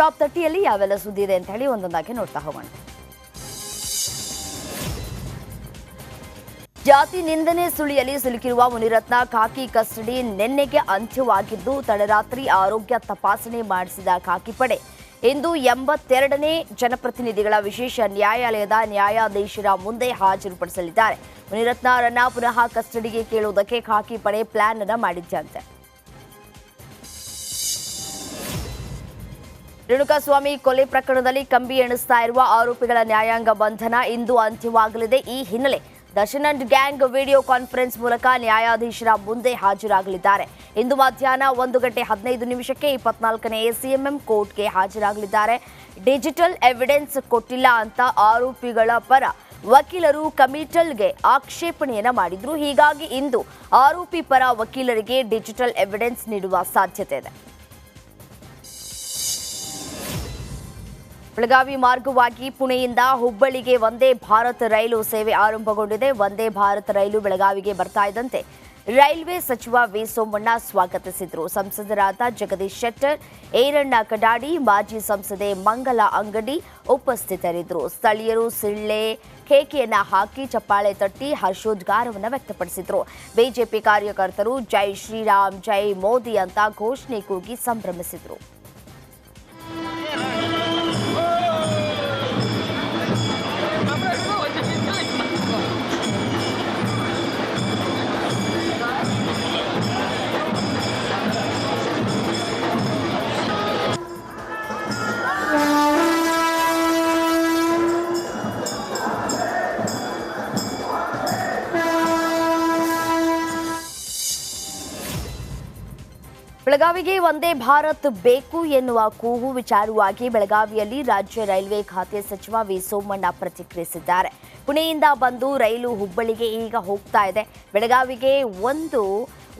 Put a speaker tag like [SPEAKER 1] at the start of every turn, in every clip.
[SPEAKER 1] Top ತರ್ಟಿಯಲ್ಲಿ ಯಾವೆಲ್ಲ ಸುದ್ದಿ ಇದೆ ಅಂತ ಹೇಳಿ ಒಂದೊಂದಾಗಿ ನೋಡ್ತಾ ಹೋಗೋಣ. ಜಾತಿ ನಿಂದನೆ ಸುಳಿಯಲ್ಲಿ ಸಿಲುಕಿರುವ ಮುನಿರತ್ನ ಖಾಕಿ ಕಸ್ಟಡಿ ನಿನ್ನೆಗೆ ಅಂತ್ಯವಾಗಿದ್ದು, ತಡರಾತ್ರಿ ಆರೋಗ್ಯ ತಪಾಸಣೆ ಮಾಡಿಸಿದ ಖಾಕಿ ಪಡೆ. ಇಂದು ಎಂಬತ್ತೆರಡನೇ ಜನಪ್ರತಿನಿಧಿಗಳ ವಿಶೇಷ ನ್ಯಾಯಾಲಯದ ನ್ಯಾಯಾಧೀಶರ ಮುಂದೆ ಹಾಜರುಪಡಿಸಲಿದ್ದಾರೆ. ಮುನಿರತ್ನರನ್ನ ಪುನಃ ಕಸ್ಟಡಿಗೆ ಕೇಳುವುದಕ್ಕೆ ಖಾಕಿ ಪಡೆ ಪ್ಲಾನ್ ಅನ್ನ ಮಾಡಿದ್ದಂತೆ ರೇಣುಕಾಸ್ವಾಮಿ ಕೊಲೆ ಪ್ರಕರಣದಲ್ಲಿ ಕಂಬಿ ಎಣಿಸ್ತಾ ಇರುವ ಆರೋಪಿಗಳ ನ್ಯಾಯಾಂಗ ಬಂಧನ ಇಂದು ಅಂತ್ಯವಾಗಲಿದೆ. ಈ ಹಿನ್ನೆಲೆ Darshan and gang video conference ಮೂಲಕ ನ್ಯಾಯಾಧೀಶರ ಮುಂದೆ ಹಾಜರಾಗಲಿದ್ದಾರೆ. ಇಂದು ಮಧ್ಯಾಹ್ನ ಒಂದು ಗಂಟೆ ಹದಿನೈದು ನಿಮಿಷಕ್ಕೆ ಇಪ್ಪತ್ನಾಲ್ಕನೇ ಎಸಿಎಂಎಂ ಕೋರ್ಟ್ಗೆ ಹಾಜರಾಗಲಿದ್ದಾರೆ. ಡಿಜಿಟಲ್ ಎವಿಡೆನ್ಸ್ ಕೊಟ್ಟಿಲ್ಲ ಅಂತ ಆರೋಪಿಗಳ ಪರ ವಕೀಲರು ಕಮಿಟಲ್ಗೆ ಆಕ್ಷೇಪಣೆಯನ್ನ ಮಾಡಿದ್ರು. ಹೀಗಾಗಿ ಇಂದು ಆರೋಪಿ ಪರ ವಕೀಲರಿಗೆ ಡಿಜಿಟಲ್ ಎವಿಡೆನ್ಸ್ ನೀಡುವ ಸಾಧ್ಯತೆ ಇದೆ. ಬೆಳಗಾವಿ ಮಾರ್ಗವಾಗಿ ಪುಣೆಯಿಂದ ಹುಬ್ಬಳ್ಳಿಗೆ ವಂದೇ ಭಾರತ್ ರೈಲು ಸೇವೆ ಆರಂಭಗೊಂಡಿದೆ. ವಂದೇ ಭಾರತ್ ರೈಲು ಬೆಳಗಾವಿಗೆ ಬರ್ತಾ ಇದ್ದಂತೆ ರೈಲ್ವೆ ಸಚಿವ ವಿ ಸೋಮಣ್ಣ ಸ್ವಾಗತಿಸಿದರು. ಸಂಸದರಾದ ಜಗದೀಶ್ ಶೆಟ್ಟರ್, ಏರಣ್ಣ ಕಡಾಡಿ, ಮಾಜಿ ಸಂಸದೆ ಮಂಗಲ ಅಂಗಡಿ ಉಪಸ್ಥಿತರಿದ್ದರು. ಸ್ಥಳೀಯರು ಸಿಳ್ಳೆ, ಕೇಕೆಯನ್ನ ಹಾಕಿ ಚಪ್ಪಾಳೆ ತಟ್ಟಿ ಹರ್ಷೋದ್ಗಾರವನ್ನು ವ್ಯಕ್ತಪಡಿಸಿದರು. ಬಿಜೆಪಿ ಕಾರ್ಯಕರ್ತರು ಜೈ ಶ್ರೀರಾಮ್, ಜೈ ಮೋದಿ ಅಂತ ಘೋಷಣೆ ಕೂಗಿ ಸಂಭ್ರಮಿಸಿದ್ರು. ಬೆಳಗಾವಿಗೆ ಒಂದೇ ಭಾರತ್ ಬೇಕು ಎನ್ನುವ ಕೂಗು ವಿಚಾರವಾಗಿ ಬೆಳಗಾವಿಯಲ್ಲಿ ರಾಜ್ಯ ರೈಲ್ವೆ ಖಾತೆ ಸಚಿವ ವಿ. ಸೋಮಣ್ಣ ಪ್ರತಿಕ್ರಿಯಿಸಿದ್ದಾರೆ. ಪುಣೆಯಿಂದ ಬಂದು ರೈಲು ಹುಬ್ಬಳ್ಳಿಗೆ ಈಗ ಹೋಗ್ತಾ ಇದೆ. ಬೆಳಗಾವಿಗೆ ಒಂದು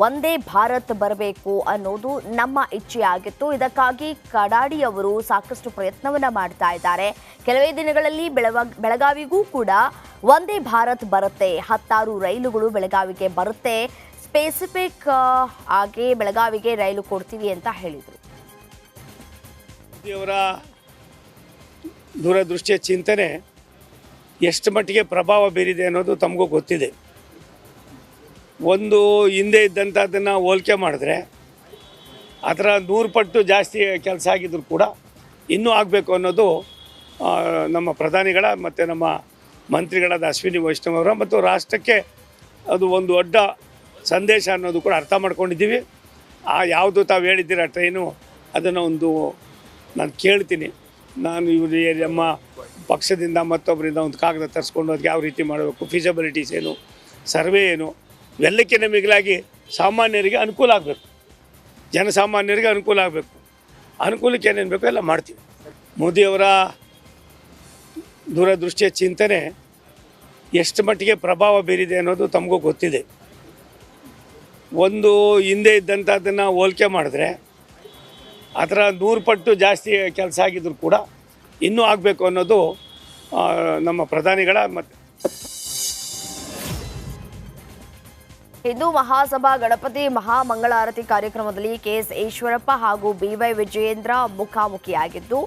[SPEAKER 1] ಒಂದೇ ಭಾರತ್ ಬರಬೇಕು ಅನ್ನೋದು ನಮ್ಮ ಇಚ್ಛೆಯಾಗಿತ್ತು ಇದಕ್ಕಾಗಿ ಕಡಾಡಿ ಅವರು ಸಾಕಷ್ಟು ಪ್ರಯತ್ನವನ್ನು ಮಾಡ್ತಾ ಇದ್ದಾರೆ. ಕೆಲವೇ ದಿನಗಳಲ್ಲಿ ಬೆಳವ, ಬೆಳಗಾವಿಗೂ ಕೂಡ ಒಂದೇ ಭಾರತ್ ಬರುತ್ತೆ ಹತ್ತಾರು ರೈಲುಗಳು ಬೆಳಗಾವಿಗೆ ಬರುತ್ತೆ. ಸ್ಪೆಸಿಫಿಕ್ ಆಗಿ ಬೆಳಗಾವಿಗೆ ರೈಲು ಕೊಡ್ತೀವಿ ಅಂತ ಹೇಳಿದರು.
[SPEAKER 2] ಮೋದಿಯವರ ದೂರದೃಷ್ಟಿಯ ಚಿಂತನೆ ಎಷ್ಟು ಮಟ್ಟಿಗೆ ಪ್ರಭಾವ ಬೀರಿದೆ ಅನ್ನೋದು ತಮಗೂ ಗೊತ್ತಿದೆ. ಒಂದು ಹಿಂದೆ ಇದ್ದಂಥದ್ದನ್ನು ಹೋಲಿಕೆ ಮಾಡಿದ್ರೆ ಅದರ ನೂರು ಪಟ್ಟು ಜಾಸ್ತಿ ಕೆಲಸ ಆಗಿದ್ರು ಕೂಡ ಇನ್ನೂ ಆಗಬೇಕು ಅನ್ನೋದು ನಮ್ಮ ಪ್ರಧಾನಿಗಳ ಮತ್ತು ನಮ್ಮ ಮಂತ್ರಿಗಳಾದ ಅಶ್ವಿನಿ ವೈಷ್ಣವ್ ಅವರ ಮತ್ತು ರಾಷ್ಟ್ರಕ್ಕೆ ಅದು ಒಂದು ದೊಡ್ಡ ಸಂದೇಶ ಅನ್ನೋದು ಕೂಡ ಅರ್ಥ ಮಾಡ್ಕೊಂಡಿದ್ದೀವಿ. ಆ ಯಾವುದು ತಾವು ಹೇಳಿದ್ದೀರ ಟ್ರೈನು ಅದನ್ನು ಒಂದು ನಾನು ಕೇಳ್ತೀನಿ. ನಾನು ಇವರು ನಮ್ಮ ಪಕ್ಷದಿಂದ ಮತ್ತೊಬ್ಬರಿಂದ ಒಂದು ಕಾಗದ ತರಿಸ್ಕೊಂಡು ಅದಕ್ಕೆ ಯಾವ ರೀತಿ ಮಾಡಬೇಕು ಫಿಸಬಿಲಿಟೀಸ್ ಏನು, ಸರ್ವೆ ಏನು ಇವೆಲ್ಲಕ್ಕಿಂತ ಮಿಗಿಲಾಗಿ ಸಾಮಾನ್ಯರಿಗೆ ಅನುಕೂಲ ಆಗಬೇಕು. ಜನಸಾಮಾನ್ಯರಿಗೆ ಅನುಕೂಲ ಆಗಬೇಕು. ಅನುಕೂಲಕ್ಕೆ ಏನೇನು ಬೇಕೋ ಎಲ್ಲ ಮಾಡ್ತೀವಿ. ಮೋದಿಯವರ ದೂರದೃಷ್ಟಿಯ ಚಿಂತನೆ ಎಷ್ಟು ಮಟ್ಟಿಗೆ ಪ್ರಭಾವ ಬೀರಿದೆ ಅನ್ನೋದು ತಮಗೂ ಗೊತ್ತಿದೆ. ಒಂದು ಹಿಂದೆ ಇದ್ದಂಥದ್ದನ್ನು ಹೋಲಿಕೆ ಮಾಡಿದ್ರೆ ಅದರ ನೂರು ಪಟ್ಟು ಜಾಸ್ತಿ ಕೆಲಸ ಆಗಿದ್ರು ಕೂಡ ಇನ್ನೂ ಆಗಬೇಕು ಅನ್ನೋದು ನಮ್ಮ ಪ್ರಧಾನಿಗಳ ಮತ್ತು
[SPEAKER 1] ಹಿಂದೂ ಮಹಾಸಭಾ ಗಣಪತಿ ಮಹಾಮಂಗಳಾರತಿ ಕಾರ್ಯಕ್ರಮದಲ್ಲಿ ಕೆಎಸ್ ಈಶ್ವರಪ್ಪ ಹಾಗೂ ಬಿವೈ ವಿಜಯೇಂದ್ರ ಮುಖಾಮುಖಿಯಾಗಿದ್ದು,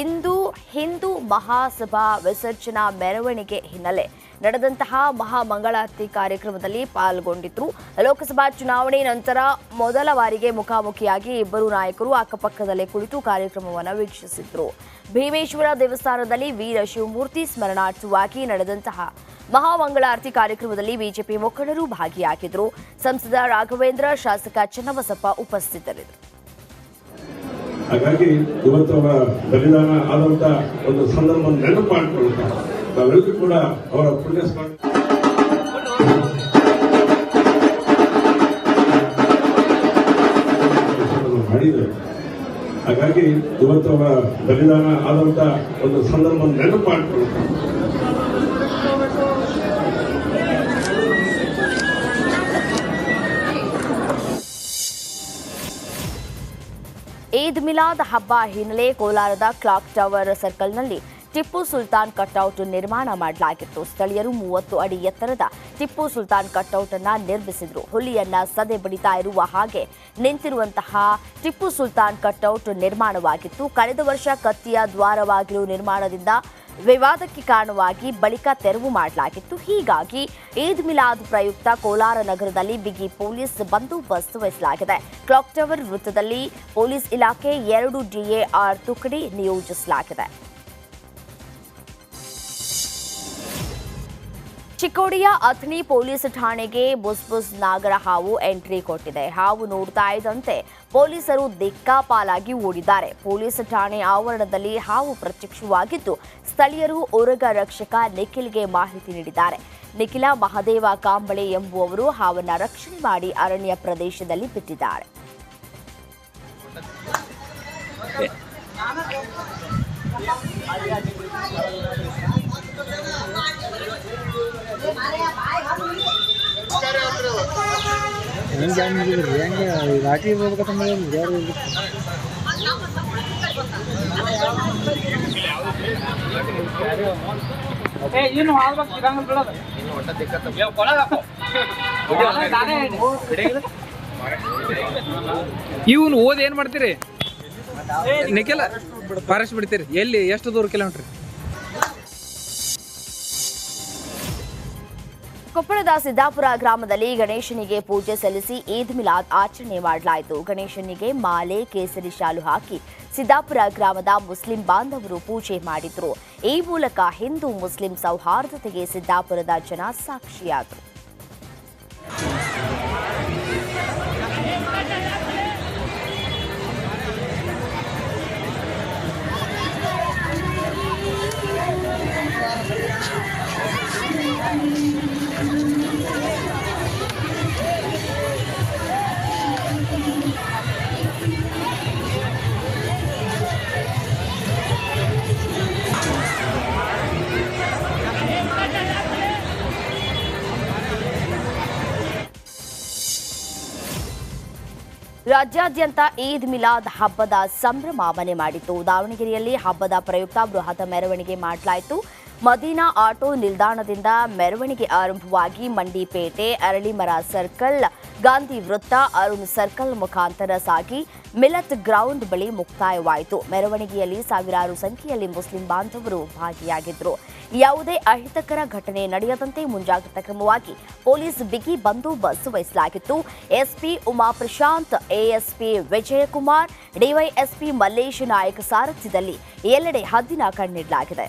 [SPEAKER 1] ಇಂದು ಹಿಂದೂ ಮಹಾಸಭಾ ವಿಸರ್ಜನಾ ಮೆರವಣಿಗೆ ಹಿನ್ನೆಲೆ. ನಡೆದಂತಹ ಮಹಾಮಂಗಳಾರತಿ ಕಾರ್ಯಕ್ರಮದಲ್ಲಿ ಪಾಲ್ಗೊಂಡಿದ್ರು. ಲೋಕಸಭಾ ಚುನಾವಣೆ ನಂತರ ಮೊದಲ ಬಾರಿಗೆ ಮುಖಾಮುಖಿಯಾಗಿ ಇಬ್ಬರು ನಾಯಕರು ಅಕ್ಕಪಕ್ಕದಲ್ಲೇ ಕುಳಿತು ಕಾರ್ಯಕ್ರಮವನ್ನು ವೀಕ್ಷಿಸಿದ್ರು. ಭೀಮೇಶ್ವರ ದೇವಸ್ಥಾನದಲ್ಲಿ ವೀರ ಶಿವಮೂರ್ತಿ ಸ್ಮರಣಾರ್ಥವಾಗಿ ನಡೆದಂತಹ ಮಹಾಮಂಗಳಾರತಿ ಕಾರ್ಯಕ್ರಮದಲ್ಲಿ ಬಿಜೆಪಿ ಮುಖಂಡರು ಭಾಗಿಯಾಗಿದ್ದರು ಸಂಸದ ರಾಘವೇಂದ್ರ, ಶಾಸಕ ಚನ್ನಬಸಪ್ಪ ಉಪಸ್ಥಿತರಿದ್ದರು.
[SPEAKER 3] ಹಾಗಾಗಿ ಇವತ್ತು ಬಲಿದಾನ ಆದಂತ ಒಂದು ಸಂದರ್ಭ ನೆನಪು ಮಾಡಿಕೊಳ್ತಾ ನಾವೆಲ್ಲರೂ ಕೂಡ ಅವರ ಪುಣ್ಯ ಸ್ಮರಣೆ. ಹಾಗಾಗಿ ಇವತ್ತು ಅವರ ಬಲಿದಾನ ಆದಂತ ಒಂದು ಸಂದರ್ಭ ನೆನಪು ಮಾಡಿಕೊಳ್ತಾ
[SPEAKER 1] ಈದ್ ಮಿಲಾದ್ ಹಬ್ಬ ಹಿನ್ನೆಲೆ ಕೋಲಾರದ ಕ್ಲಾಕ್ ಟವರ್ ಸರ್ಕಲ್ನಲ್ಲಿ ಟಿಪ್ಪು ಸುಲ್ತಾನ್ ಕಟ್ಔಟ್ ನಿರ್ಮಾಣ ಮಾಡಲಾಗಿತ್ತು. ಸ್ಥಳೀಯರು ಮೂವತ್ತು ಅಡಿ ಎತ್ತರದ ಟಿಪ್ಪು ಸುಲ್ತಾನ್ ಕಟ್ಔಟ್ ಅನ್ನ ನಿರ್ಮಿಸಿದ್ರು. ಹುಲಿಯನ್ನ ಸದೆ ಬಡಿತಾ ಇರುವ ಹಾಗೆ ನಿಂತಿರುವಂತಹ ಟಿಪ್ಪು ಸುಲ್ತಾನ್ ಕಟ್ಔಟ್ ನಿರ್ಮಾಣವಾಗಿತ್ತು. ಕಳೆದ ವರ್ಷ ಕತ್ತಿಯ ದ್ವಾರವಾಗಿರುವ ನಿರ್ಮಾಣದಿಂದ ವಿವಾದಕ್ಕೆ ಕಾರಣವಾಗಿ ಬಳಿಕ ತೆರವು ಮಾಡಲಾಗಿತ್ತು. ಹೀಗಾಗಿ ಈದ್ ಮಿಲಾದ್ ಪ್ರಯುಕ್ತ ಕೋಲಾರ ನಗರದಲ್ಲಿ ಬಿಗಿ ಪೊಲೀಸ್ ಬಂದೋಬಸ್ತ್ ವಹಿಸಲಾಗಿದೆ. ಕ್ಲಾಕ್ ಟವರ್ ವೃತ್ತದಲ್ಲಿ ಪೊಲೀಸ್ ಇಲಾಖೆ ಎರಡು ಡಿಎಆರ್ ತುಕಡಿ ನಿಯೋಜಿಸಲಾಗಿದೆ. ಚಿಕ್ಕೋಡಿಯ ಅಥಣಿ ಪೊಲೀಸ್ ಠಾಣೆಗೆ ಬುಸ್ ಬುಸ್ ನಾಗರ ಹಾವು ಎಂಟ್ರಿ ಕೊಟ್ಟಿದೆ. ಹಾವು ನೋಡ್ತಾ ಇದ್ದಂತೆ ಪೊಲೀಸರು ದಿಕ್ಕಾಪಾಲಾಗಿ ಓಡಿದ್ದಾರೆ. ಪೊಲೀಸ್ ಠಾಣೆ ಆವರಣದಲ್ಲಿ ಹಾವು ಪ್ರತ್ಯಕ್ಷವಾಗಿದ್ದು, ಸ್ಥಳೀಯರು ಉರಗ ರಕ್ಷಕ ನಿಖಿಲ್ಗೆ ಮಾಹಿತಿ ನೀಡಿದ್ದಾರೆ. ನಿಖಿಲ ಮಹದೇವ ಕಾಂಬಳೆ ಎಂಬುವವರು ಹಾವನ್ನು ರಕ್ಷಣೆ ಮಾಡಿ ಅರಣ್ಯ ಪ್ರದೇಶದಲ್ಲಿ ಬಿಟ್ಟಿದ್ದಾರೆ.
[SPEAKER 4] ಹೆಂಗೆ ರಾಟಿ ಯಾರು
[SPEAKER 5] ಏನು ಇರಂಗಿಲ್ಲ ಬಿಡೋದು.
[SPEAKER 4] ಇವನು ಓದ್ ಏನ್ ಮಾಡ್ತೀರಿ? ನಿಖಿಲ ಫಾರೆಸ್ಟ್ ಬಿಡ್ತೀರಿ ಎಲ್ಲಿ? ಎಷ್ಟು ದೂರ ಕಿಲೋಮೀಟ್ರ್?
[SPEAKER 1] ಕೊಪ್ಪಳದ ಸಿದ್ದಾಪುರ ಗ್ರಾಮದಲ್ಲಿ ಗಣೇಶನಿಗೆ ಪೂಜೆ ಸಲ್ಲಿಸಿ ಈದ್ ಮಿಲಾದ್ ಆಚರಣೆ ಮಾಡಲಾಯಿತು. ಗಣೇಶನಿಗೆ ಮಾಲೆ, ಕೇಸರಿ ಶಾಲು ಹಾಕಿ ಸಿದ್ದಾಪುರ ಗ್ರಾಮದ ಮುಸ್ಲಿಂ ಬಾಂಧವರು ಪೂಜೆ ಮಾಡಿದ್ರು. ಈ ಮೂಲಕ ಹಿಂದೂ ಮುಸ್ಲಿಂ ಸೌಹಾರ್ದತೆಗೆ ಸಿದ್ದಾಪುರದ ಜನ ಸಾಕ್ಷಿಯಾದರು. ರಾಜ್ಯಾದ್ಯಂತ ಈದ್ ಮಿಲಾದ್ ಹಬ್ಬದ ಸಂಭ್ರಮ ಮನೆ ಮಾಡಿತು ದಾವಣಗೆರೆಯಲ್ಲಿ ಹಬ್ಬದ ಪ್ರಯುಕ್ತ ಬೃಹತ್ ಮೆರವಣಿಗೆ ಮಾಡಲಾಯಿತು. ಮದೀನಾ ಆಟೋ ನಿಲ್ದಾಣದಿಂದ ಮೆರವಣಿಗೆ ಆರಂಭವಾಗಿ ಮಂಡಿಪೇಟೆ, ಅರಳಿಮರ ಸರ್ಕಲ್, ಗಾಂಧಿ ವೃತ್ತ, ಅರುಣ್ ಸರ್ಕಲ್ ಮುಖಾಂತರ ಸಾಗಿ ಮಿಲತ್ ಗ್ರೌಂಡ್ ಬಳಿ ಮುಕ್ತಾಯವಾಯಿತು. ಮೆರವಣಿಗೆಯಲ್ಲಿ ಸಾವಿರಾರು ಸಂಖ್ಯೆಯಲ್ಲಿ ಮುಸ್ಲಿಂ ಬಾಂಧವರು ಭಾಗಿಯಾಗಿದ್ದರು ಯಾವುದೇ ಅಹಿತಕರ ಘಟನೆ ನಡೆಯದಂತೆ ಮುಂಜಾಗ್ರತಾ ಕ್ರಮವಾಗಿ ಪೊಲೀಸ್ ಬಿಗಿ ಬಂದೋಬಸ್ತ್ ವಹಿಸಲಾಗಿತ್ತು. SP Uma Prashanth ASP Vijaykumar, DYSP Mallesh Naik ಸಾರಥ್ಯದಲ್ಲಿ ಎಲ್ಲೆಡೆ ಹದ್ದಿನ ಕಣ್ಣಿಡಲಾಗಿದೆ.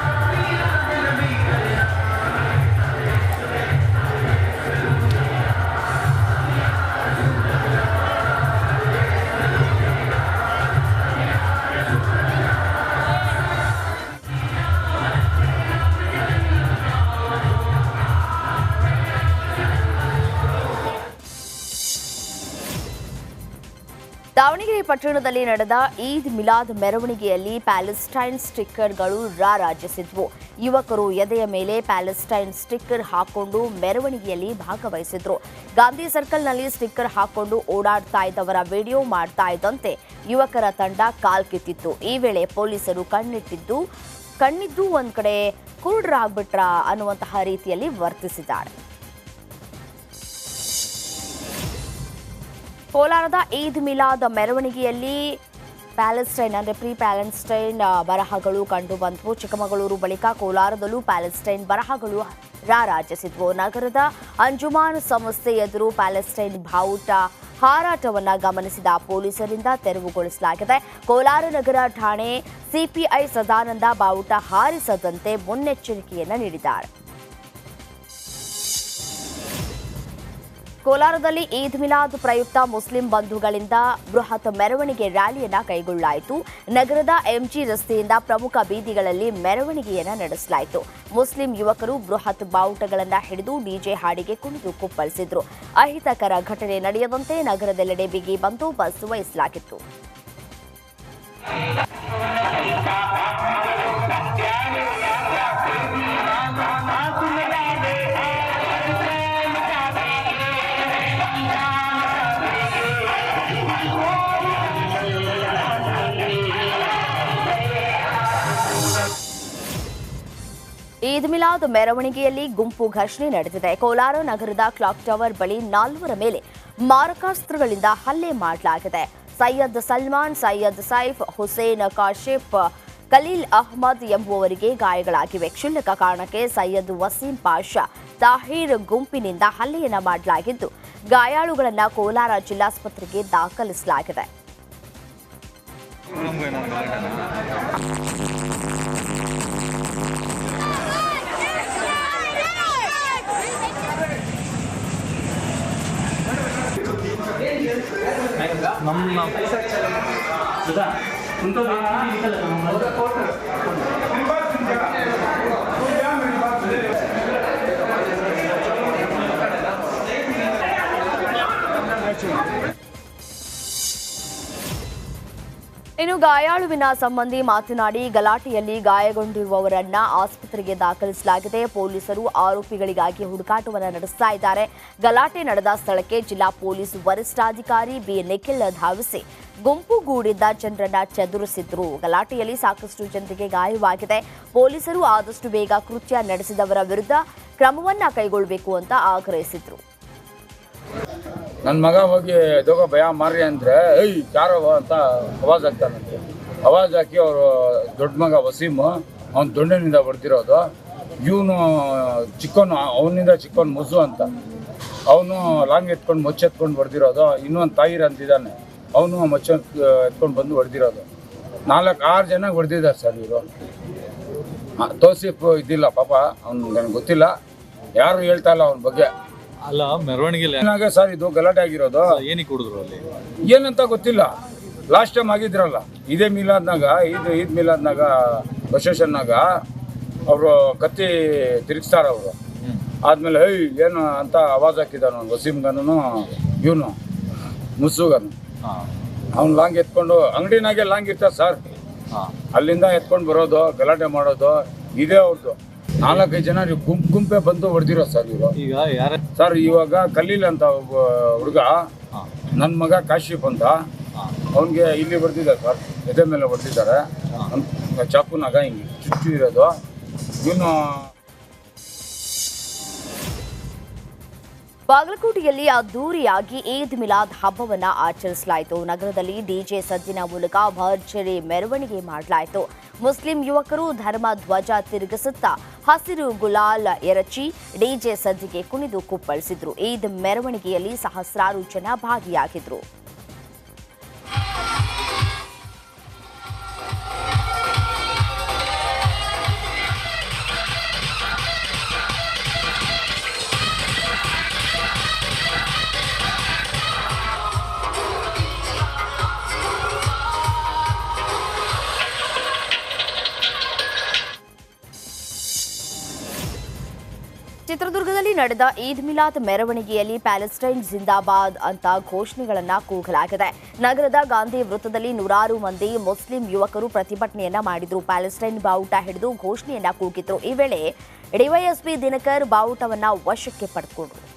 [SPEAKER 1] ಪಟ್ಟಣದಲ್ಲಿ ನಡೆದ ಈದ್ ಮಿಲಾದ್ ಮೆರವಣಿಗೆಯಲ್ಲಿ ಪ್ಯಾಲೆಸ್ಟೈನ್ ಸ್ಟಿಕ್ಕರ್ಗಳು ರಾರಾಜಿಸಿದ್ವು. ಯುವಕರು ಎದೆಯ ಮೇಲೆ ಪ್ಯಾಲೆಸ್ಟೈನ್ ಸ್ಟಿಕ್ಕರ್ ಹಾಕೊಂಡು ಮೆರವಣಿಗೆಯಲ್ಲಿ ಭಾಗವಹಿಸಿದ್ರು. ಗಾಂಧಿ ಸರ್ಕಲ್ನಲ್ಲಿ ಸ್ಟಿಕ್ಕರ್ ಹಾಕೊಂಡು ಓಡಾಡ್ತಾ ಇದ್ದವರ ವಿಡಿಯೋ ಮಾಡ್ತಾ ಇದ್ದಂತೆ ಯುವಕರ ತಂಡ ಕಾಲ್ಕಿತ್ತಿತ್ತು ಈ ವೇಳೆ ಪೊಲೀಸರು ಕಣ್ಣಿಟ್ಟಿದ್ದು, ಕಣ್ಣಿದ್ದು ಒಂದ್ ಕಡೆ ಕುರುಡ್ರಾಗ್ಬಿಟ್ರಾ ಅನ್ನುವಂತಹ ರೀತಿಯಲ್ಲಿ ವರ್ತಿಸಿದ್ದಾರೆ. ಕೋಲಾರದ ಈದ್ ಮಿಲಾದ್ ಮೆರವಣಿಗೆಯಲ್ಲಿ ಪ್ಯಾಲೆಸ್ಟೈನ್, ಅಂದರೆ ಪ್ರೀ ಪ್ಯಾಲೆಸ್ಟೈನ್ ಬರಹಗಳು ಕಂಡು ಬಂದವು. ಚಿಕ್ಕಮಗಳೂರು ಬಳಿಕ ಕೋಲಾರದಲ್ಲೂ ಪ್ಯಾಲೆಸ್ಟೈನ್ ಬರಹಗಳು ರಾರಾಜಿಸಿದ್ವು. ನಗರದ ಅಂಜುಮಾನ್ ಸಂಸ್ಥೆ ಎದುರು ಪ್ಯಾಲೆಸ್ಟೈನ್ ಬಾವುಟ ಹಾರಾಟವನ್ನ ಗಮನಿಸಿದ ಪೊಲೀಸರಿಂದ ತೆರವುಗೊಳಿಸಲಾಗಿದೆ. ಕೋಲಾರ ನಗರ ಠಾಣೆ ಸಿಪಿಐ ಸದಾನಂದ ಬಾವುಟ ಹಾರಿಸದಂತೆ ಮುನ್ನೆಚ್ಚರಿಕೆಯನ್ನು ನೀಡಿದ್ದಾರೆ. ಕೋಲಾರದಲ್ಲಿ ಈದ್ ಮಿಲಾದ್ ಪ್ರಯುಕ್ತ ಮುಸ್ಲಿಂ ಬಂಧುಗಳಿಂದ ಬೃಹತ್ ಮೆರವಣಿಗೆ ರ್ಯಾಲಿಯನ್ನು ಕೈಗೊಳ್ಳಲಾಯಿತು ನಗರದ ಎಂಜಿ ರಸ್ತೆಯಿಂದ ಪ್ರಮುಖ ಬೀದಿಗಳಲ್ಲಿ ಮೆರವಣಿಗೆಯನ್ನ ನಡೆಸಲಾಯಿತು. ಮುಸ್ಲಿಂ ಯುವಕರು ಬೃಹತ್ ಬಾವುಟಗಳನ್ನು ಹಿಡಿದು ಡಿಜೆ ಹಾಡಿಗೆ ಕುಣಿದು ಕುಪ್ಪಳಿಸಿದ್ರು. ಅಹಿತಕರ ಘಟನೆ ನಡೆಯದಂತೆ ನಗರದೆಲ್ಲೆಡೆ ಬಿಗಿ ಬಂದೋಬಸ್ತ್ ವಹಿಸಲಾಗಿತ್ತು. ಈದ್ ಮಿಲಾದ್ ಮೆರವಣಿಗೆಯಲ್ಲಿ ಗುಂಪು ಘರ್ಷಣೆ ನಡೆದಿದೆ. ಕೋಲಾರ ನಗರದ ಕ್ಲಾಕ್ ಟವರ್ ಬಳಿ ನಾಲ್ವರ ಮೇಲೆ ಮಾರಕಾಸ್ತ್ರಗಳಿಂದ ಹಲ್ಲೆ ಮಾಡಲಾಗಿದೆ. ಸೈಯದ್ ಸಲ್ಮಾನ್, ಸೈಯದ್ ಸೈಫ್, ಹುಸೇನ್ ಕಾಶಿಫ್ ಖಲೀಲ್ ಅಹ್ಮದ್ ಎಂಬುವರಿಗೆ ಗಾಯಗಳಾಗಿವೆ. ಕ್ಷುಲ್ಲಕ ಕಾರಣಕ್ಕೆ ಸೈಯದ್ ವಸೀಂ ಪಾಷಾ, ತಾಹೀರ್ ಗುಂಪಿನಿಂದ ಹಲ್ಲೆಯನ್ನ ಮಾಡಲಾಗಿದ್ದು, ಗಾಯಾಳುಗಳನ್ನು ಕೋಲಾರ ಜಿಲ್ಲಾಸ್ಪತ್ರೆಗೆ ದಾಖಲಿಸಲಾಗಿದೆ. ಇನ್ನು ಗಾಯಾಳುವಿನ ಸಂಬಂಧಿ ಮಾತನಾಡಿ ಗಲಾಟೆಯಲ್ಲಿ ಗಾಯಗೊಂಡಿರುವವರನ್ನ ಆಸ್ಪತ್ರೆಗೆ ದಾಖಲಿಸಲಾಗಿದೆ. ಪೊಲೀಸರು ಆರೋಪಿಗಳಿಗಾಗಿ ಹುಡುಕಾಟವನ್ನು ನಡೆಸ್ತಾ ಇದ್ದಾರೆ. ಗಲಾಟೆ ನಡೆದ ಸ್ಥಳಕ್ಕೆ ಜಿಲ್ಲಾ ಪೊಲೀಸ್ ವರಿಷ್ಠಾಧಿಕಾರಿ ಬಿ. ನಿಖಿಲ್ ಧಾವಿಸಿ ಗುಂಪುಗೂಡಿದ್ದ ಜನರನ್ನ ಚದುರಿಸಿದ್ರು. ಗಲಾಟೆಯಲ್ಲಿ ಸಾಕಷ್ಟು ಜನರಿಗೆ ಗಾಯವಾಗಿದೆ. ಪೊಲೀಸರು ಆದಷ್ಟು ಬೇಗ ಕೃತ್ಯ ನಡೆಸಿದವರ ವಿರುದ್ಧ ಕ್ರಮವನ್ನ ಕೈಗೊಳ್ಳಬೇಕು ಅಂತ ಆಗ್ರಹಿಸಿದ್ರು.
[SPEAKER 6] ನನ್ನ ಮಗ ಹೋಗಿ ದೋಗ ಭಯ ಮಾರ್ರಿ ಅಂದರೆ, ಏಯ್ ಯಾರವ ಅಂತ ಅವಾಜ್ ಹಾಕ್ತಾನಂತೆ ಅವಾಜ್ ಹಾಕಿ ಅವರು ದೊಡ್ಡ ಮಗ ವಸೀಮು, ಅವ್ನ ದೊಣ್ಣನಿಂದ ಹೊಡೆದಿರೋದು. ಇವನು ಚಿಕ್ಕವನು, ಅವನಿಂದ ಚಿಕ್ಕವನು ಮುಸು ಅಂತ. ಅವನು ಲಾಂಗ್ ಎತ್ಕೊಂಡು ಮೊಚ್ಚೆ ಎತ್ಕೊಂಡು ಹೊಡೆದಿರೋದು. ಇನ್ನೊಂದು ತಾಯಿರ್ ಅಂತಿದ್ದಾನೆ ಅವನು ಮೊಚ್ಚೆ ಎತ್ಕೊಂಡು ಬಂದು ಹೊಡೆದಿರೋದು. ನಾಲ್ಕು ಆರು ಜನ ಹೊಡೆದಿದ್ದಾರೆ ಸರ್ ಇವರು. ತೋಸಿಫ್ ಇದ್ದಿಲ್ಲ ಪಾಪ, ಅವ್ನು ನನಗೆ ಗೊತ್ತಿಲ್ಲ. ಯಾರು ಹೇಳ್ತಾ ಇಲ್ಲ ಅವನ ಬಗ್ಗೆ.
[SPEAKER 7] ಅಲ್ಲ ಮೆರವಣಿಗೆಲಿ
[SPEAKER 6] ಏನಾಗ ಸರ್ ಇದು ಗಲಾಟೆ ಆಗಿರೋದು?
[SPEAKER 7] ಏನಕ್ಕೆ ಕುಡಿದ್ರು ಅಲ್ಲಿ?
[SPEAKER 6] ಏನಂತ ಗೊತ್ತಿಲ್ಲ. ಲಾಸ್ಟ್ ಟೈಮ್ ಆಗಿದ್ರಲ್ಲ. ಇದೇ ಮಿಲಾದ್ನಾಗ ಇದು ಈದ್ ಮಿಲಾದ್ನಾಗ ಪ್ರೊಸೆಷನ್ನಾಗ ಅವರು ಕತ್ತಿ ತಿರುಗಿಸ್ತಾರ ಅವರು. ಆದ್ಮೇಲೆ ಹೈ ಏನು ಅಂತ ಆವಾಜ್ ಹಾಕಿದಾನು ವಸೀಮ್ಗನು ಇವನು ಮುಸುಗನು ಅವ್ನು ಲಾಂಗ್ ಎತ್ಕೊಂಡು ಅಂಗಡಿನಾಗೆ ಲಾಂಗ್ ಇರ್ತಾರೆ ಸರ್. ಅಲ್ಲಿಂದ ಎತ್ಕೊಂಡು ಬರೋದು ಗಲಾಟೆ ಮಾಡೋದು ಇದೇ ಅವ್ರದ್ದು ನಾಲ್ಕೈದು ಜನ ನೀವು ಗುಂಪು ಗುಂಪೆ ಬಂದು ಹೊಡೆದಿರೋ ಸರ್ ಇವರು.
[SPEAKER 7] ಈಗ ಯಾರ
[SPEAKER 6] ಸರ್ ಇವಾಗ ಕಲ್ಲಿಲ್ ಅಂತ ಒಬ್ಬ ಹುಡುಗ ನನ್ನ ಮಗ ಕಾಶಿ ಅಂತ ಅವನಿಗೆ ಇಲ್ಲಿ ಹೊಡೆದಿದ್ದಾರೆ ಸರ್ ಎದೆ ಮೇಲೆ ಹೊಡೆದಿದ್ದಾರೆ. ಚಾಕುನಾಗ ಹಿಂಗೆ ಚುಚ್ಚು ಇರೋದು. ಇವನು
[SPEAKER 1] ಬಾಗಲಕೋಟೆಯಲ್ಲಿ ಅದ್ದೂರಿಯಾಗಿ ಈದ್ ಮಿಲಾದ್ ಹಬ್ಬವನ್ನ ಆಚರಿಸಲಾಯಿತು. ನಗರದಲ್ಲಿ ಡಿಜೆ ಸದ್ದಿನ ಮೂಲಕ ಭರ್ಜರಿ ಮೆರವಣಿಗೆ ಮಾಡಲಾಯಿತು. ಮುಸ್ಲಿಂ ಯುವಕರು ಧರ್ಮ ಧ್ವಜ ತಿರುಗಿಸುತ್ತಾ ಹಸಿರು ಗುಲಾಲ್ ಎರಚಿ ಡಿಜೆ ಸದ್ದಿಗೆ ಕುಣಿದು ಕುಪ್ಪಳಿಸಿದ್ರು. ಈದ್ ಮೆರವಣಿಗೆಯಲ್ಲಿ ಸಹಸ್ರಾರು ಜನ ಭಾಗಿಯಾಗಿದ್ರು. ನಡೆದ ಈದ್ ಮಿಲಾದ್ ಮೆರವಣಿಗೆಯಲ್ಲಿ ಪ್ಯಾಲೆಸ್ಟೈನ್ ಜಿಂದಾಬಾದ್ ಅಂತ ಘೋಷಣೆಗಳನ್ನು ಕೂಗಲಾಗಿದೆ. ನಗರದ ಗಾಂಧಿ ವೃತ್ತದಲ್ಲಿ ನೂರಾರು ಮಂದಿ ಮುಸ್ಲಿಂ ಯುವಕರು ಪ್ರತಿಭಟನೆಯನ್ನ ಮಾಡಿದ್ರು. ಪ್ಯಾಲೆಸ್ಟೈನ್ ಬಾವುಟ ಹಿಡಿದು ಘೋಷಣೆಯನ್ನ ಕೂಗಿದ್ರು. ಈ ವೇಳೆ ಡಿವೈಎಸ್ಪಿ ದಿನಕರ್ ಬಾವುಟವನ್ನ ವಶಕ್ಕೆ ಪಡೆದುಕೊಂಡ್ರು.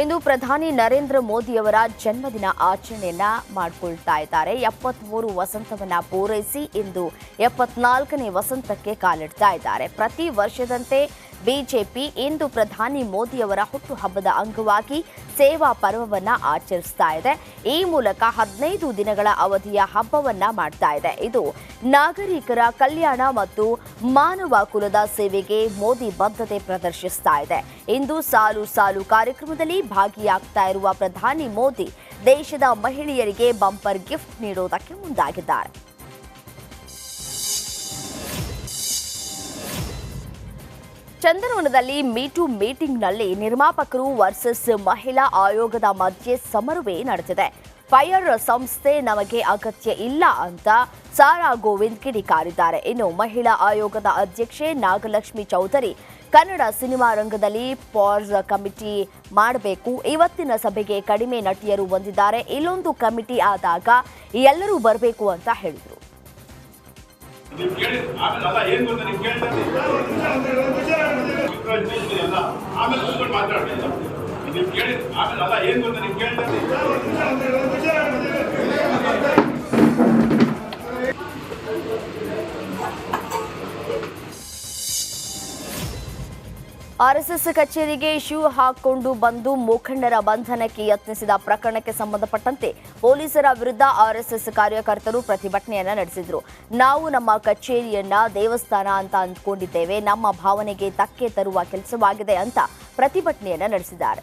[SPEAKER 1] ಇಂದು ಪ್ರಧಾನಿ ನರೇಂದ್ರ ಮೋದಿಯವರ ಜನ್ಮದಿನ ಆಚರಣೆಯನ್ನ ಮಾಡಿಕೊಳ್ತಾ ಇದ್ದಾರೆ. ಎಪ್ಪತ್ಮೂರು ವಸಂತವನ್ನ ಪೂರೈಸಿ ಇಂದು ಎಪ್ಪತ್ನಾಲ್ಕನೇ ವಸಂತಕ್ಕೆ ಕಾಲಿಡ್ತಾ ಇದ್ದಾರೆ. ಪ್ರತಿ ವರ್ಷದಂತೆ ಬಿಜೆಪಿ ಇಂದು ಪ್ರಧಾನಿ ಮೋದಿಯವರ ಹುಟ್ಟುಹಬ್ಬದ ಅಂಗವಾಗಿ ಸೇವಾ ಪರ್ವವನ್ನ ಆಚರಿಸ್ತಾ ಇದೆ. ಈ ಮೂಲಕ ಹದಿನೈದು ದಿನಗಳ ಅವಧಿಯ ಹಬ್ಬವನ್ನ ಮಾಡ್ತಾ ಇದೆ. ಇದು ನಾಗರಿಕರ ಕಲ್ಯಾಣ ಮತ್ತು ಮಾನವ ಕುಲದ ಸೇವೆಗೆ ಮೋದಿ ಬದ್ಧತೆ ಪ್ರದರ್ಶಿಸ್ತಾ ಇದೆ. ಇಂದು ಸಾಲು ಸಾಲು ಕಾರ್ಯಕ್ರಮದಲ್ಲಿ ಭಾಗಿಯಾಗ್ತಾ ಇರುವ ಪ್ರಧಾನಿ ಮೋದಿ ದೇಶದ ಮಹಿಳೆಯರಿಗೆ ಬಂಪರ್ ಗಿಫ್ಟ್ ನೀಡುವುದಕ್ಕೆ ಮುಂದಾಗಿದ್ದಾರೆ. ಚಂದನವನದಲ್ಲಿ ಮೀಟು ಮೀಟಿಂಗ್ನಲ್ಲಿ ನಿರ್ಮಾಪಕರು ವರ್ಸಸ್ ಮಹಿಳಾ ಆಯೋಗದ ಮಧ್ಯೆ ಸಮರವೇ ನಡೆದಿದೆ ಫೈರ್ ಸಂಸ್ಥೆ ನಮಗೆ ಅಗತ್ಯ ಇಲ್ಲ ಅಂತ ಸಾರಾ ಗೋವಿಂದ್ ಕಿಡಿಕಾರಿದ್ದಾರೆ. ಇನ್ನು ಮಹಿಳಾ ಆಯೋಗದ ಅಧ್ಯಕ್ಷೆ ನಾಗಲಕ್ಷ್ಮಿ ಚೌಧರಿ ಕನ್ನಡ ಸಿನಿಮಾ ರಂಗದಲ್ಲಿ ಪಾಸ್ ಕಮಿಟಿ ಮಾಡಬೇಕು. ಇವತ್ತಿನ ಸಭೆಗೆ ಕಡಿಮೆ ನಟಿಯರು ಬಂದಿದ್ದಾರೆ. ಇಲ್ಲೊಂದು ಕಮಿಟಿ ಆದಾಗ ಎಲ್ಲರೂ ಬರಬೇಕು ಅಂತ ಹೇಳಿದರು.
[SPEAKER 3] ನೀವು ಕೇಳಿ ಆಮೇಲೆ ಅಲ್ಲ, ಏನ್ ಗೊತ್ತಾ ನೀವು ಕೇಳಿದ್ರೆ ಅಲ್ಲ ಆಮೇಲೆ ಕೂತ್ಕೊಂಡು ಮಾತಾಡ್ತೀನಿ ನೀವು ಕೇಳಿ ಆಮೇಲೆ ಅಲ್ಲ, ಏನ್ ಗೊತ್ತಾ ನೀವು ಕೇಳಿದ್ರೆ
[SPEAKER 1] ಆರ್ಎಸ್ಎಸ್ ಕಚೇರಿಗೆ ಶೂ ಹಾಕೊಂಡು ಬಂದು ಮುಖಂಡರ ಬಂಧನಕ್ಕೆ ಯತ್ನಿಸಿದ ಪ್ರಕರಣಕ್ಕೆ ಸಂಬಂಧಪಟ್ಟಂತೆ ಪೊಲೀಸರ ವಿರುದ್ಧ ಆರ್ಎಸ್ಎಸ್ ಕಾರ್ಯಕರ್ತರು ಪ್ರತಿಭಟನೆಯನ್ನ ನಡೆಸಿದ್ರು. ನಾವು ನಮ್ಮ ಕಚೇರಿಯನ್ನ ದೇವಸ್ಥಾನ ಅಂತ ಅಂದ್ಕೊಂಡಿದ್ದೇವೆ. ನಮ್ಮ ಭಾವನೆಗೆ ಧಕ್ಕೆ ತರುವ ಕೆಲಸವಾಗಿದೆ ಅಂತ ಪ್ರತಿಭಟನೆಯನ್ನ ನಡೆಸಿದ್ದಾರೆ.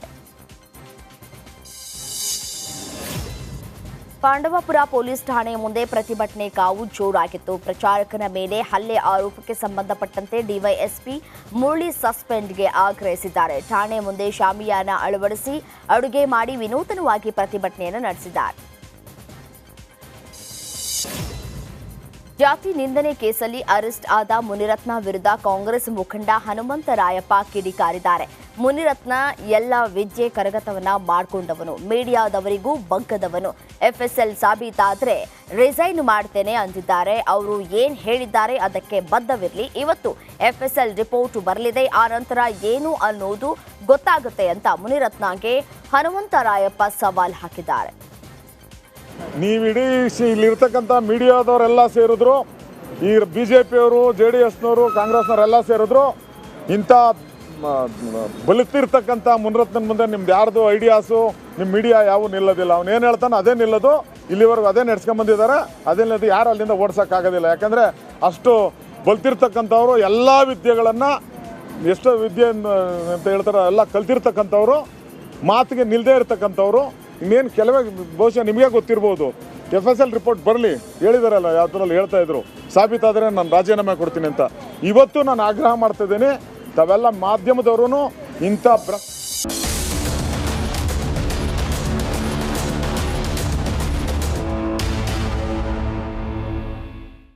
[SPEAKER 1] ಪಾಂಡವಪುರ ಪೊಲೀಸ್ ಠಾಣೆ ಮುಂದೆ ಪ್ರತಿಭಟನೆ ಕಾವು ಜೋರಾಗಿತ್ತು. ಪ್ರಚಾರಕನ ಮೇಲೆ ಹಲ್ಲೆ ಆರೋಪಕ್ಕೆ ಸಂಬಂಧಪಟ್ಟಂತೆ ಡಿವೈಎಸ್ಪಿ ಮುರಳಿ ಸಸ್ಪೆಂಡ್ಗೆ ಆಗ್ರಹಿಸಿದ್ದಾರೆ. ಠಾಣೆ ಮುಂದೆ ಶಾಮಿಯಾನ ಅಳವಡಿಸಿ ಅಡುಗೆ ಮಾಡಿ ವಿನೂತನವಾಗಿ ಪ್ರತಿಭಟನೆಯನ್ನು ನಡೆಸಿದ್ದಾರೆ. ಜಾತಿ ನಿಂದನೆ ಕೇಸಲ್ಲಿ ಅರೆಸ್ಟ್ ಆದ ಮುನಿರತ್ನ ವಿರುದ್ಧ ಕಾಂಗ್ರೆಸ್ ಮುಖಂಡ ಹನುಮಂತರಾಯಪ್ಪ ಕಿಡಿಕಾರಿದ್ದಾರೆ. ಮುನಿರತ್ನ ಎಲ್ಲ ವಿದ್ಯೆ ಕರಗತವನ್ನ ಮಾಡಿಕೊಂಡವನು. ಮೀಡಿಯಾದವರಿಗೂ ಬಗ್ಗದವನು. ಎಲ್ ಸಾಬೀತಾದ್ರೆ ರಿಸೈನ್ ಮಾಡ್ತೇನೆ ಅಂದಿದ್ದಾರೆ. ಅವರು ಏನ್ ಹೇಳಿದ್ದಾರೆ ಅದಕ್ಕೆ ಬದ್ಧವಿರಲಿ. ಇವತ್ತು ಎಫ್ ಎಸ್ ಎಲ್ ರಿಪೋರ್ಟ್ ಬರಲಿದೆ. ಆ ನಂತರ ಏನು ಅನ್ನೋದು ಗೊತ್ತಾಗುತ್ತೆ ಅಂತ ಮುನಿರತ್ನಗೆ ಹನುಮಂತರಾಯಪ್ಪ ಸವಾಲ್ ಹಾಕಿದ್ದಾರೆ.
[SPEAKER 8] ನೀವಿಡೀ ಇಲ್ಲಿರ್ತಕ್ಕಂಥ ಮೀಡಿಯಾದವರೆಲ್ಲ ಸೇರಿದ್ರು, ಈ ಬಿ ಜೆ ಪಿಯವರು ಜೆ ಡಿ ಎಸ್ನವರು, ಕಾಂಗ್ರೆಸ್ನವರೆಲ್ಲ ಸೇರಿದ್ರು, ಇಂಥ ಬಲಿತಿರ್ತಕ್ಕಂಥ ಮುನರತ್ನ ಮುಂದೆ ನಿಮ್ದು ಯಾರ್ದು ಐಡಿಯಾಸು ನಿಮ್ಮ ಮೀಡಿಯಾ ಯಾವ ನಿಲ್ಲೋದಿಲ್ಲ. ಅವ್ನು ಏನು ಹೇಳ್ತಾನೆ ಅದೇ ನಿಲ್ಲೋದು. ಇಲ್ಲಿವರೆಗೂ ಅದೇ ನಡ್ಸ್ಕೊಂಬಂದಿದ್ದಾರೆ. ಅದೇ ನಿಲ್ಲದು. ಯಾರು ಅಲ್ಲಿಂದ ಓಡ್ಸೋಕ್ಕಾಗೋದಿಲ್ಲ. ಯಾಕಂದರೆ ಅಷ್ಟು ಬಲ್ತಿರ್ತಕ್ಕಂಥವ್ರು ಎಲ್ಲ ವಿದ್ಯೆಗಳನ್ನು ಎಷ್ಟು ವಿದ್ಯೆ ಅಂತ ಹೇಳ್ತಾರೆ ಎಲ್ಲ ಕಲ್ತಿರ್ತಕ್ಕಂಥವ್ರು, ಮಾತಿಗೆ ನಿಲ್ದೇ ಇರ್ತಕ್ಕಂಥವ್ರು. ಇನ್ನೇನು ಕೆಲವೇ ಬಹುಶಃ ನಿಮಗೆ ಗೊತ್ತಿರ್ಬೋದು. ಎಫ್ ಎಸ್ ಎಲ್ ರಿಪೋರ್ಟ್ ಬರಲಿ. ಹೇಳಿದಾರಲ್ಲ, ಯಾವ್ದ್ರಲ್ಲಿ ಹೇಳ್ತಾ ಇದ್ರು. ಸಾಬೀತಾದರೆ ನಾನು ರಾಜೀನಾಮೆ ಕೊಡ್ತೀನಿ ಅಂತ. ಇವತ್ತು ನಾನು ಆಗ್ರಹ ಮಾಡ್ತಿದ್ದೀನಿ ತಾವೆಲ್ಲ ಮಾಧ್ಯಮದವರು ಇಂಥ ಭ್ರಷ್ಟ